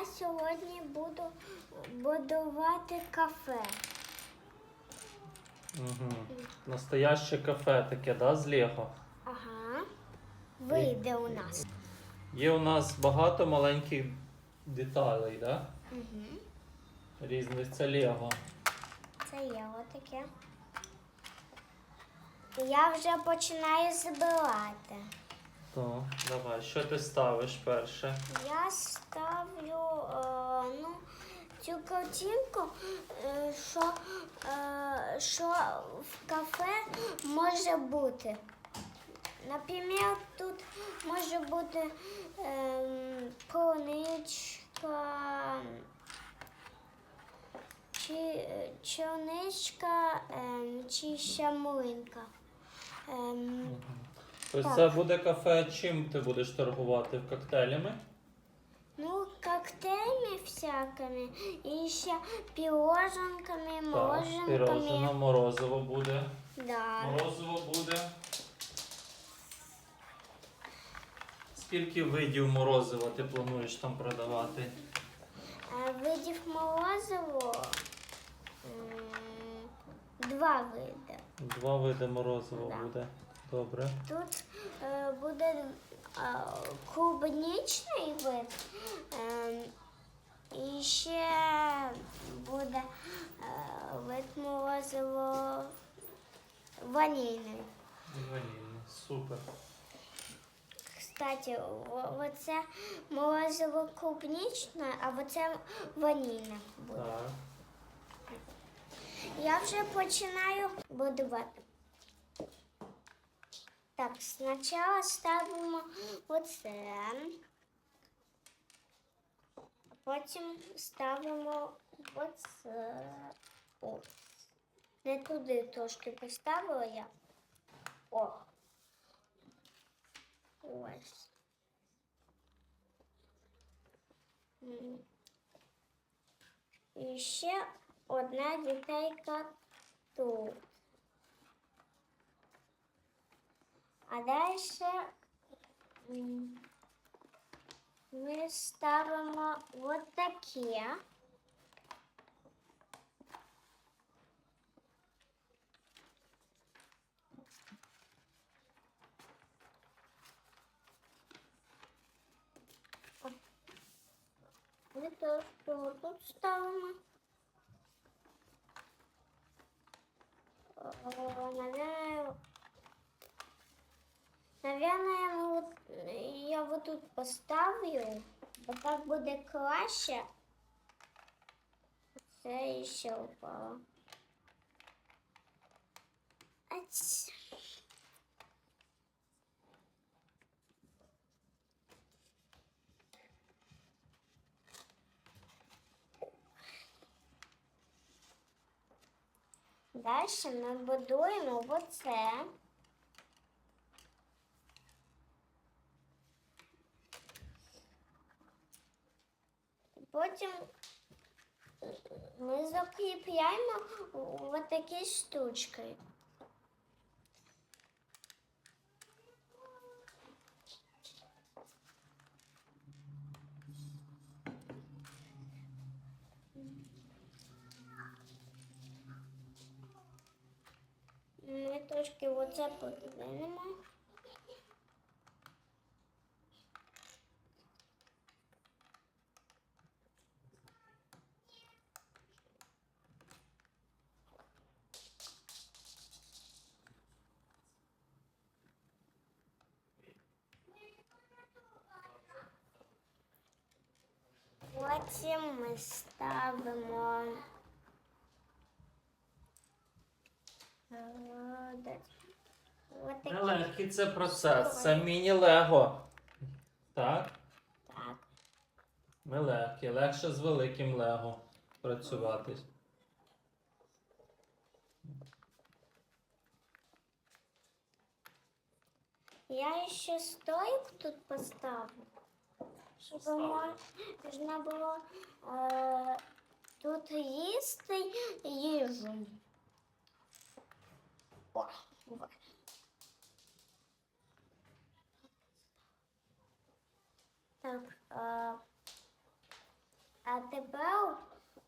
я сьогодні буду будувати кафе. Угу. Настояще кафе таке, да, з Лего. Ага. Вийде у нас. Є у нас багато маленьких деталей, да? Угу. Різних це Лего. Це є отаке. Я вже починаю збивати. То, давай, що ти ставиш перше? Я ставлю е, ну, цю картинку, е, що, е, що в кафе може бути. Наприклад, тут може бути ем, полуничка, чи чорничка, ем, чи щамлинка. Ем, Так. це буде кафе, чим ти будеш торгувати? Коктейлями? Ну, коктейлями всякими, і ще піроженками, Так, пірожено, мороженками. морозиво буде. Да. Морозиво буде. Скільки видів морозива ти плануєш там продавати? А видів морозиво м, два види. Два види морозива Да. буде. Добре. Тут е, буде е, клубничний вид, е, і ще буде е, вид морозиво ванільний. Ванільний. Супер. Кстати, о- оце морозиво клубничне, а оце ванільне буде. Так. Я вже починаю будувати. Так, спочатку ставимо оце, а потім ставимо оце. Ось. Не туди трошки поставила я. О. Ось. М. І ще одна дітейка тут. А далі ми ставимо от таке. Ми теж тут ставимо. О, Наверное, наверное, я вот тут поставлю, бо так буде краще. Це ще упало. Аць. Далі ми будуємо оце. Потім ми закріпляємо ось такі штучки. Ми трошки оце подвинемо. Потім ми ставимо. Нелегкий це процес. Це міні-лего. Так? Так. Ми легкі. Легше з великим лего працювати. Я ще стойк тут поставлю, щоб можна було е, тут їсти їжу. О. Так, е, а тепер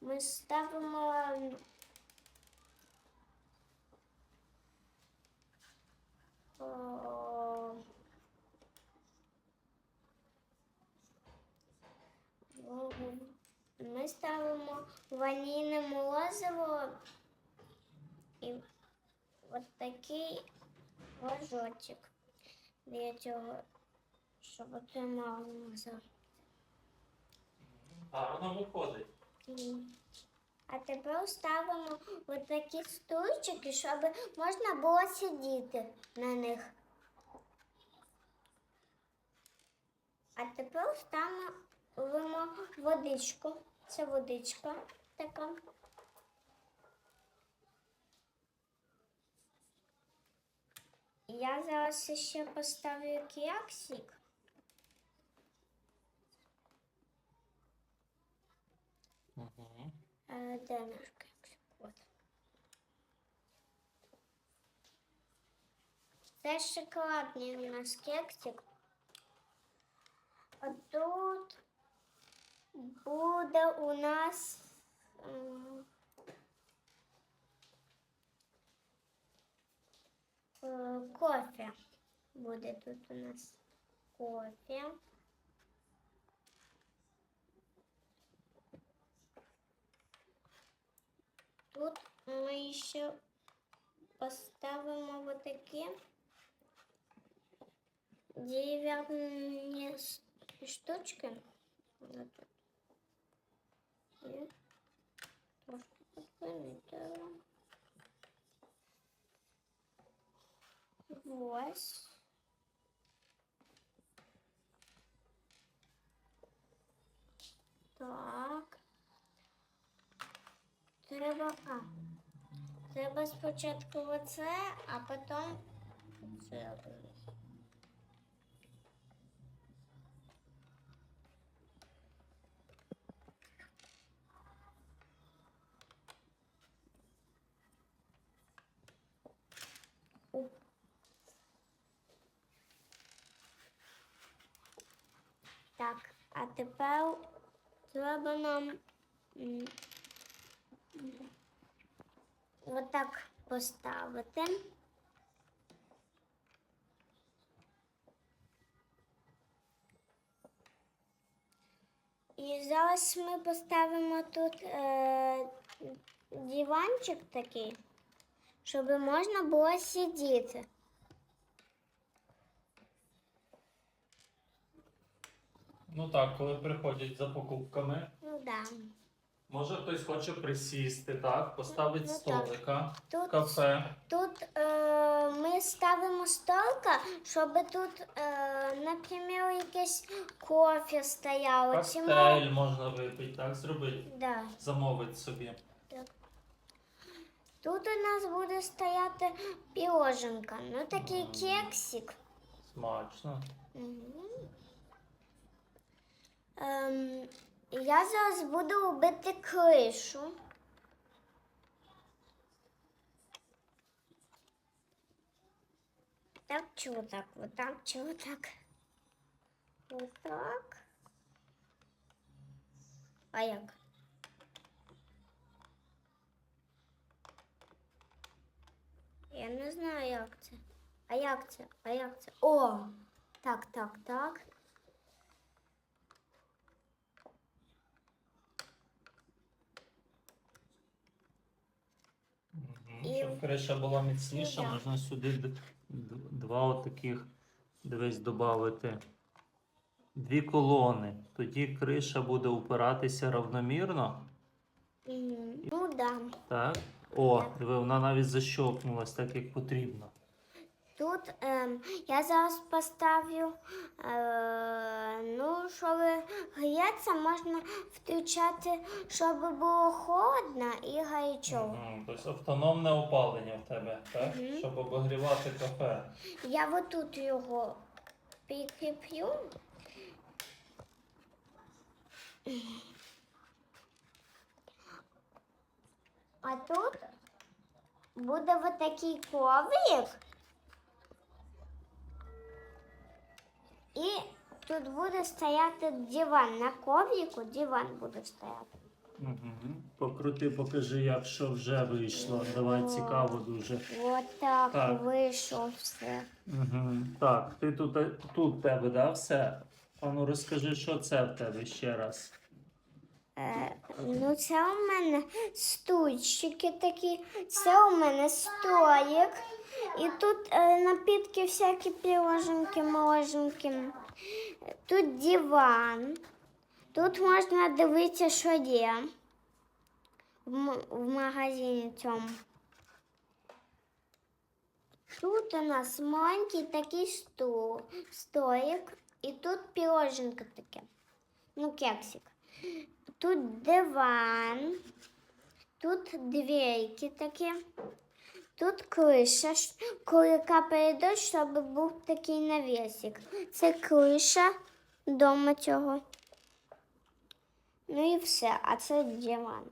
ми ставимо. о, Ми ставимо ванільне морозиво і от такий ложочок для цього, щоб отримав морозиво. Гарно виходить. А тепер ставимо от такі стульчики, щоб можна було сидіти на них. А тепер ставимо водичку. Це водичка така. Я зараз ще поставлю кексик. Угу. Е, Де наш кексик? От. Це шоколадний у нас кексик. Буде у нас кофе. Буде тут у нас кофе. Тут ми ще поставимо вот такі дерев'яні штучки. Вот тут. Ось. Так. Треба. А. Треба спочатку оце, а потім це. Так, а тепер треба нам отак поставити. І зараз ми поставимо тут е, диванчик такий, щоб можна було сидіти. Ну так, коли приходять за покупками, Ну да. може хтось хоче присісти, так? Поставить Ну, столика, Тут кафе. Тут е, ми ставимо столика, щоб тут, е, наприклад, якесь кофе стояло. чи Коктейль можна випити, так зробити. Да. Замовити собі. Тут у нас буде стояти піроженка. Ну такий кексик. Смачно. Мгм. Ем, я зараз буду робити кришу. Так чи отак? Отак чи отак? Отак. А як? Я не знаю, як це. А як це? А як це? О! Так, так, так. Щоб криша була міцніша, Ну, можна сюди два отаких, дивись, додати. Дві колони. Тоді криша буде упиратися равномірно. Ну да. Так? О, диви, вона навіть защокнулась так, як потрібно. Тут ем, я зараз поставлю, е, ну, щоб гріється, можна включати, щоб було холодно і гарячо. Мгм. Тобто автономне опалення в тебе, так? Мгм. Щоб обогрівати кафе. Я отут його прикріплю. А тут буде вот такий коврик. І тут буде стояти диван. На коврику диван буде стояти. Угу. Покрути, покажи, як що вже вийшло. Давай цікаво дуже. От так, Так. вийшло все. Угу. Так, ти тут, тут тебе, да, все? А ну розкажи, що це в тебе ще раз. Е, ну, це у мене стульчики такі, це у мене столик. І тут е, напітки всякі піроженки, моложенки. Тут диван. Тут можна дивитися, що є в, магазині цьому. Тут у нас маленький такий стул, столик, і тут піроженка таке. Ну, кексик. Тут диван, тут двійки такі, тут криша, коли капає щоб був такий навісик. Це криша дома цього. Ну і все, а це диван.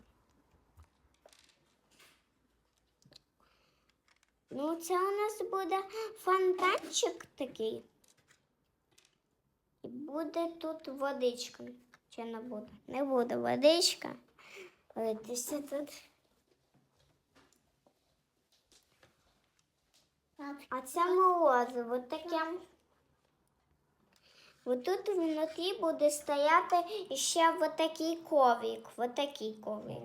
Ну, це у нас буде фонтанчик такий. І буде тут водичка. Чи не буде? Не буде водичка. Литися тут. А це морозиво таке. Ось тут внутрі буде стояти ще вот такий коврик. Вот такий коврик.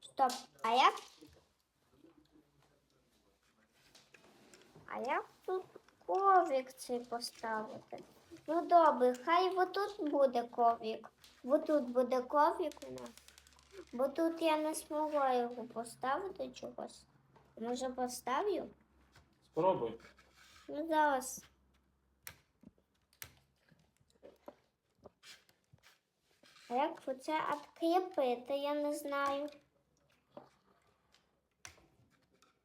Стоп. А як? А як коврик цей поставити? Ну добре, хай отут буде коврик. Отут буде коврик у нас. Бо тут я не змогла його поставити чогось. Може поставлю? Спробуй. Ну зараз. А як це відкріпити, я не знаю.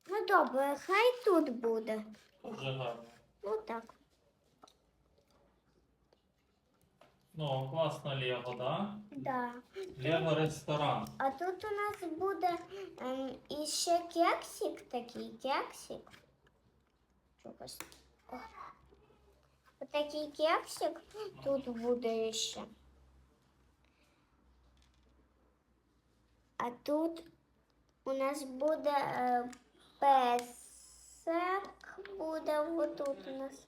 Ну добре, хай тут буде. Дуже гарно. Ну так. Ну, класна Лего, да? Да. Лего ресторан. А тут у нас буде ем, іще кексик такий, кексик. Чогось. О. Отакий кексик тут буде ще. А тут у нас буде е, песик, буде отут у нас.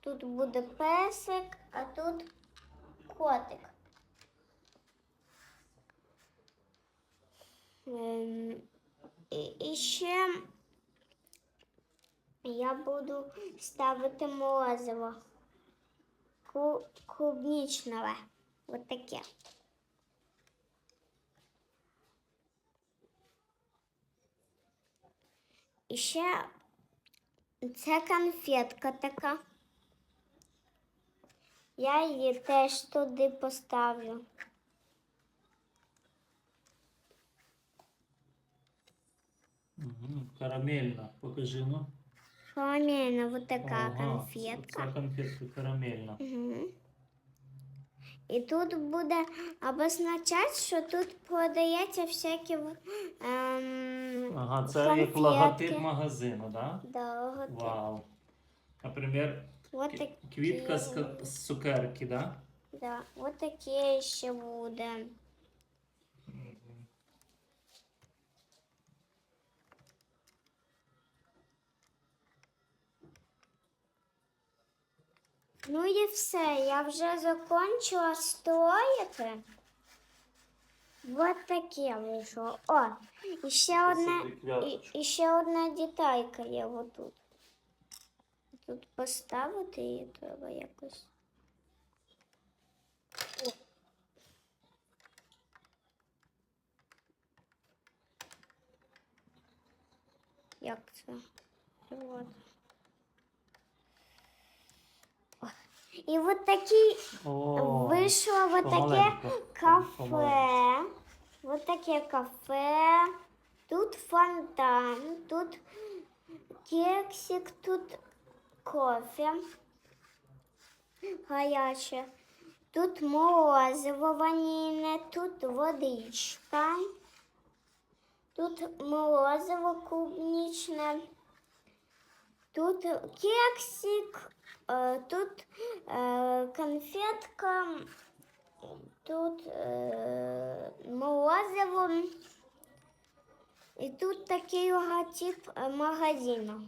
Тут буде песик, а тут котик. Ем, І, ще я буду ставити морозиво. Клубничне. Ось таке. І ще це конфетка така. Я її теж туди поставлю. Угу. Карамельна. Покажи, ну. Карамельна, вот така Ага, конфетка. Це конфетка карамельна. Угу. І тут буде обозначати, що тут продається всякі ем, Ага, це як конфетки. логотип магазину, да? Да, логотип. Вау. Наприклад, Вот кі- такі. квітка з, ка- з цукерки, да? Да, вот таке ще буде. Ну і все, я вже закончила строїти. Вот таке вийшло. О, і ще одна, і, і ще одна деталька є отут. Тут поставити її треба якось. О. Як це? Вот. О. І от такий О, вийшло вот таке кафе. Вот таке кафе. Тут фонтан, тут кексик, тут кофе гаряче. Тут морозиво ванільне, тут водичка. Тут морозиво клубничне. Тут кексик, тут е, конфетка, тут е, морозиво. І тут такий логотип е, магазину.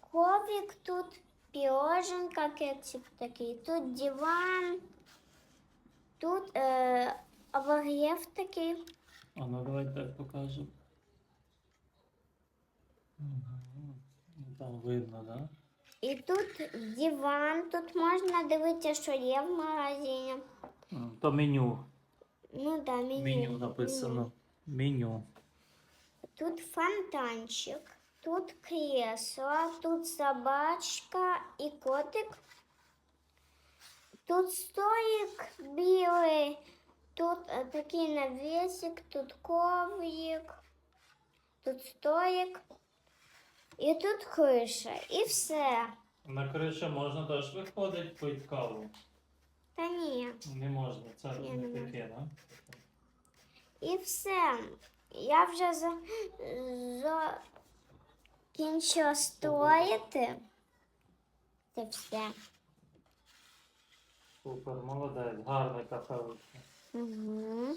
Коврик тут, пироженка, кексик такий, тут диван, тут е, обогрев такий. А ну давай так покажемо. Угу. Там видно? Да? І тут диван, тут можна дивитися, що є в магазині. М, То меню. Ну да, меню. Меню написано. Меню. Тут фонтанчик, тут кресло, тут собачка і котик. Тут столик білий, тут е, такий навісик, тут коврик, тут столик. І тут криша, і все. На кришу можна теж виходить пити каву. Та ні. Не можна, це Ні, не не таке, да? І все. Я вже за, закінчила стояти. Це все. Супер, молодець, гарне кафе. Угу.